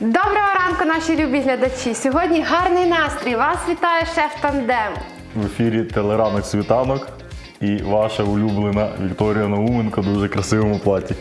Доброго ранку, наші любі глядачі! Сьогодні гарний настрій. Вас вітає шеф Тандем. В ефірі телеранок світанок і ваша улюблена Вікторія Науменко в дуже красивому платі.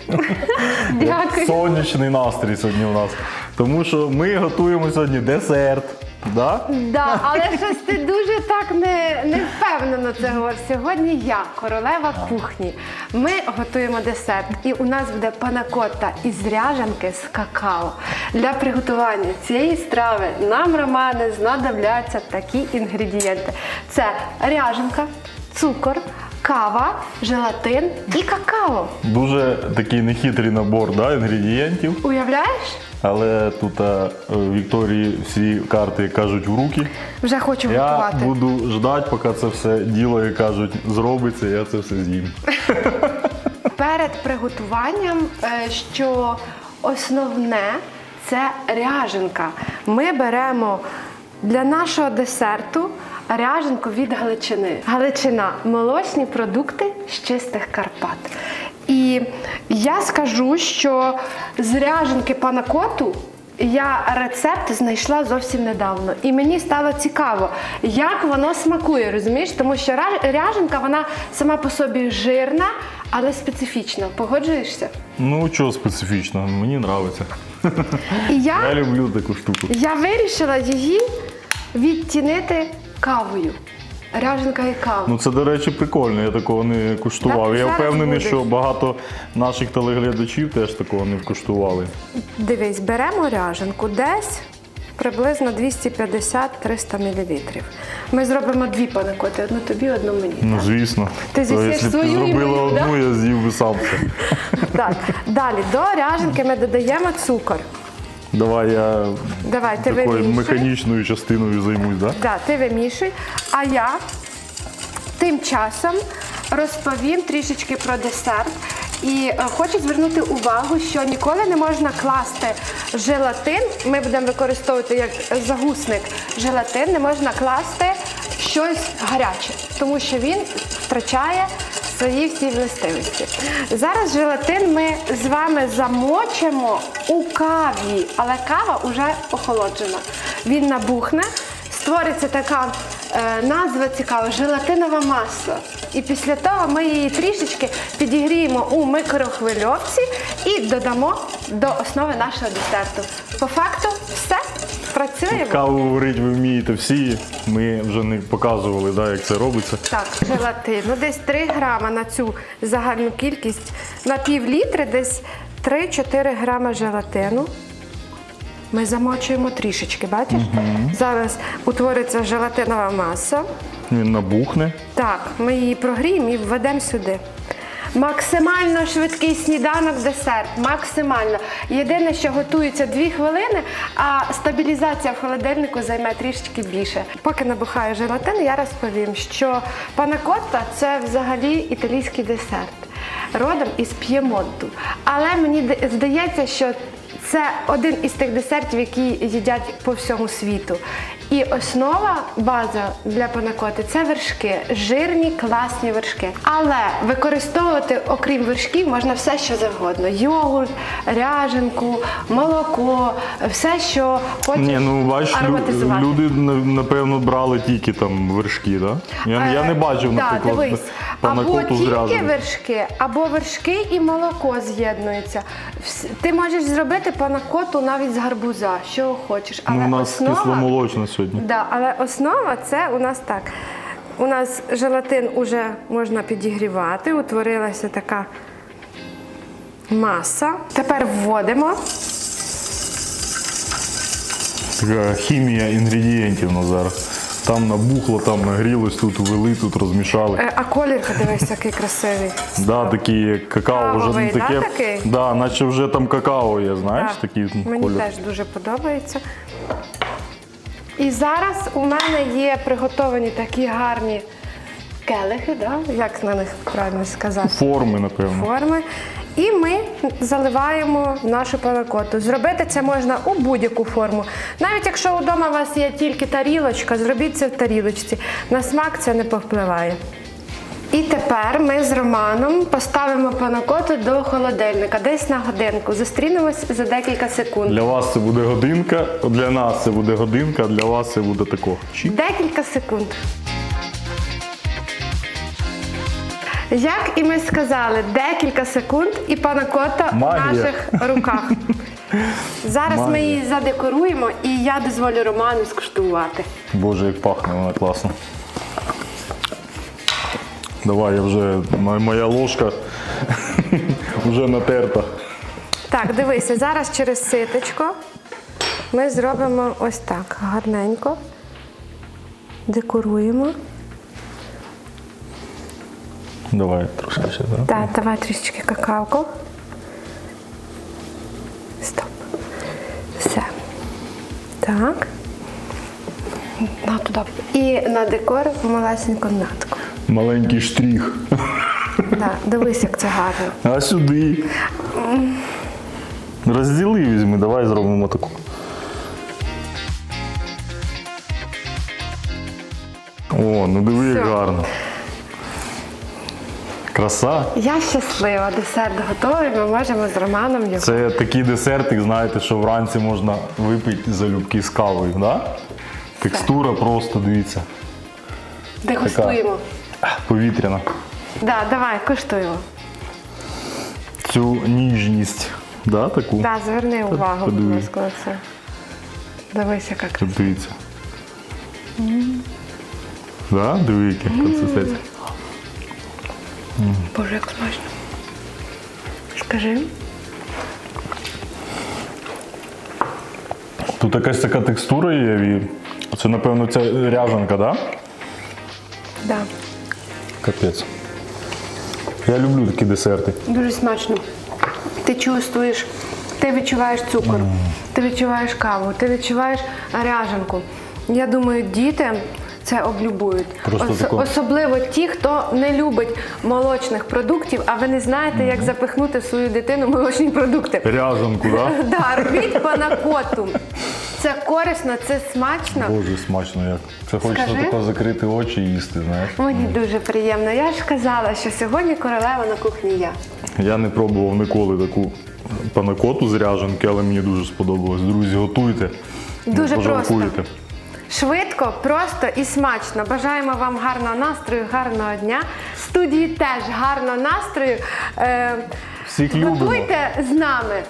Дякую. Сонячний настрій сьогодні у нас. Тому що ми готуємо сьогодні десерт. Да? Да, але щось ти дуже так не, не впевнено це говориш. Сьогодні я, королева кухні. Ми готуємо десерт, і у нас буде панакотта із ряжанки з какао. Для приготування цієї страви нам, Романе, знадобляться такі інгредієнти: це ряжанка, цукор, кава, желатин і какао. Дуже такий нехитрий набор да, інгредієнтів. Уявляєш? Але тут а, Вікторії всі карти кажуть в руки. Вже хочу Я готувати. буду ждати, поки це все діло, як кажуть, зробиться, я це все з'їм. Перед приготуванням, е, що основне це ряженка. Ми беремо для нашого десерту ряженку від Галичини. Галичина молочні продукти з чистих Карпат. І я скажу, що з ряженки панакоту я рецепт знайшла зовсім недавно, і мені стало цікаво, як воно смакує, розумієш? Тому що ряженка вона сама по собі жирна, але специфічна. Погоджуєшся? Ну, чого специфічно, мені подобається. І я, Я люблю таку штуку. я вирішила її відтінити кавою. Ряженка і кава. Ну це, до речі, прикольно, я такого не куштував. Так, я зараз впевнений, будеш. що багато наших телеглядачів теж такого не куштували. Дивись, беремо ряженку десь приблизно 250-300 мл. Ми зробимо дві панакоти, одну тобі, одну мені. Ну, звісно. Ти То, якщо б ти свою і зробила мою, одну, я з'їв би сам це. Так. Далі до ряженки ми додаємо цукор. Давай я Давай, ти такою вимішуй. механічною частиною займусь, так? Да, ти вимішуй. А я тим часом розповім трішечки про десерт. І е, хочу звернути увагу, що ніколи не можна класти желатин. Ми будемо використовувати як загусник желатин, не можна класти щось гаряче, тому що він втрачає свої всі властивості. Зараз желатин ми з вами замочимо у каві, але кава вже охолоджена. Він набухне, створиться така назва цікава желатинова маса. І після того ми її трішечки підігріємо у микрохвильовці і додамо до основи нашого десерту. По факту все працюємо. Каву варити ви вмієте всі. Ми вже не показували, да, як це робиться. Так, желатин. Ну, десь 3 грама на цю загальну кількість. На пів літри десь 3-4 грама желатину. Ми замочуємо трішечки, бачиш? Зараз утвориться желатинова маса. Він набухне. Так, ми її прогріємо і введемо сюди. Максимально швидкий сніданок, десерт. Максимально. Єдине, що готується 2 хвилини, а стабілізація в холодильнику займе трішечки більше. Поки набухає желатин, я розповім, що панакотта – це взагалі італійський десерт, родом із П'ємонту. Але мені здається, що це один із тих десертів, які їдять по всьому світу. І основа, база для панакоти це вершки, жирні, класні вершки. Але використовувати, окрім вершків, можна все, що завгодно: йогурт, ряженку, молоко, все, що хочеш Ні, ну лю- ароматизувати. люди напевно брали тільки там вершки, да? Я, я не бачив, Е, наприклад, да, дивись, або панакоту з тільки вершки, або вершки і молоко з'єднуються. Вс- Ти можеш зробити панакоту навіть з гарбуза, що хочеш. Але Ну, у нас основа, кисломолочна сьогодні. Да, але основа це у нас так. У нас желатин уже можна підігрівати, утворилася така маса. Тепер вводимо. Така хімія інгредієнтів на зараз. Там набухло, там нагрілось, тут ввели, тут розмішали. Е, А колір, дивись, який красивий. Да, такі какао вже Кавовий, не да, таке. такий? Да, наче вже там какао є, знаєш, Так, такий Мені колір. теж дуже подобається. І зараз у мене є приготовані такі гарні келихи, да? як на них правильно сказати, Форми, напевно. форми. І ми заливаємо нашу панакоту. Зробити це можна у будь-яку форму. Навіть якщо вдома у вас є тільки тарілочка, зробіть це в тарілочці. На смак це не повпливає. І тепер ми з Романом поставимо панакоту до холодильника, десь на годинку. Зустрінемось за декілька секунд. Для вас це буде годинка, для нас це буде годинка, для вас це буде тако. Декілька секунд. Як і ми сказали, декілька секунд і панакота в Магія. наших руках. Зараз ми її задекоруємо і я дозволю Роману скуштувати. Боже, як пахне вона класно. Давай, я вже моя ложка вже натерта. Так, дивися, зараз через ситочко ми зробимо ось так гарненько. Декоруємо. Давай трошки ще. Да? Так, давай трішечки какавку. Стоп. Все. Так. На туди. І на декор малесеньку натку. Маленький штрих. Так, дивись, як це гарно. А сюди. Розділи візьми, давай зробимо таку. О, ну диви, як гарно. Краса. Я щаслива, десерт готовий, ми можемо з Романом його. Це такий десертик, знаєте, що вранці можна випити залюбки з кавою, да? Текстура просто, дивіться, Дегустуємо. повітряна. Да, давай, куштуємо. Цю ніжність, да, таку? Да, зверни увагу, будь ласка, на це. Дивись, яка краса. От Дивіться. Да? Диви, яке консистенція. Боже, як смачно. Скажи. Тут якась така текстура є. і Це, напевно, ця ряжанка, да? Да. Капець. Я люблю такі десерти. Дуже смачно. Ти чувствуєш, ти відчуваєш цукор, ти відчуваєш каву, ти відчуваєш ряжанку. Я думаю, діти це облюбують. Просто тако. Особливо ті, хто не любить молочних продуктів, а ви не знаєте, як запихнути в свою дитину молочні продукти. Ряжанку, да? Да, робіть панакоту. Це корисно, це смачно. Боже, смачно як. Це хочеться Скажи. тако закрити очі і їсти, знаєш. Мені дуже приємно. Я ж казала, що сьогодні королева на кухні я. Я не пробував ніколи таку панакоту з ряжанки, але мені дуже сподобалось. Друзі, готуйте. Дуже просто. Швидко, просто і смачно. Бажаємо вам гарного настрою, гарного дня. Студії теж гарного настрою. Е, Всіх любимо. Готуйте з нами.